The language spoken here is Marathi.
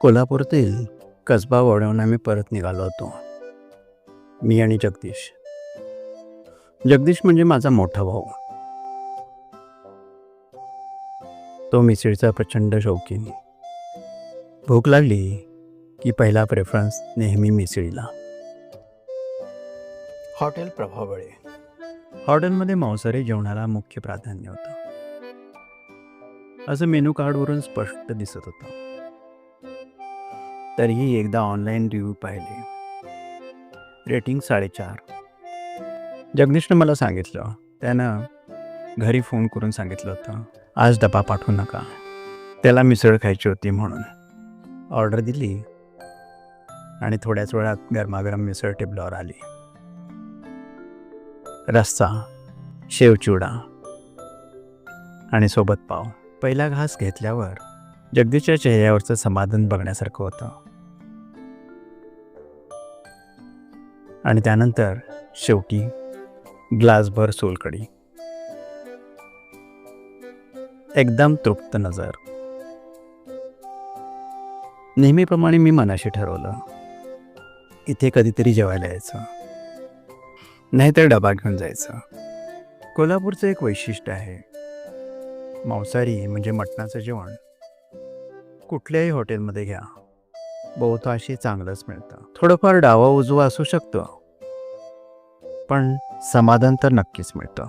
कोल्हापूरातील कसबा वळवून आम्ही परत निघालो होतो. मी आणि जगदीश. जगदीश म्हणजे माझा मोठा भाऊ. तो मिसळीचा प्रचंड शौकीन. भूक लागली की पहिला प्रेफरन्स नेहमी मिसळीला. हॉटेल प्रभावळे. हॉटेलमध्ये मांसाहारी जेवणाला मुख्य प्राधान्य होतं. असं मेनू कार्डवरून स्पष्ट दिसत होतं. तरीही एकदा ऑनलाईन रिव्ह्यू पाहिले. रेटिंग साडेचार. जगदीशनं मला सांगितलं. त्यानं घरी फोन करून सांगितलं होतं आज डबा पाठवू नका. त्याला मिसळ खायची होती म्हणून. ऑर्डर दिली. आणि थोड्याच वेळात गरमागरम मिसळ टेबलावर आली. रस्सा शेवचिवडा आणि सोबत पाव. पहिला घास घेतल्यावर जगदीशच्या चेहऱ्यावरचं समाधान बघण्यासारखं होतं. आणि त्यानंतर शेवटी ग्लासभर सोलकडी एकदम तृप्त नजर. नेहमीप्रमाणे मी मनाशी ठरवलं इथे कधीतरी जेवायला यायचं. नाहीतर डबा घेऊन जायचं. कोल्हापूरचं एक वैशिष्ट्य आहे. मांसाहारी म्हणजे मटणाचं जेवण कुठल्याही हॉटेलमध्ये घ्या. बहुतांशी चांगलंच मिळतं. थोडंफार डावा उजवा असू शकतं. पण समाधान तर नक्कीच मिळतं.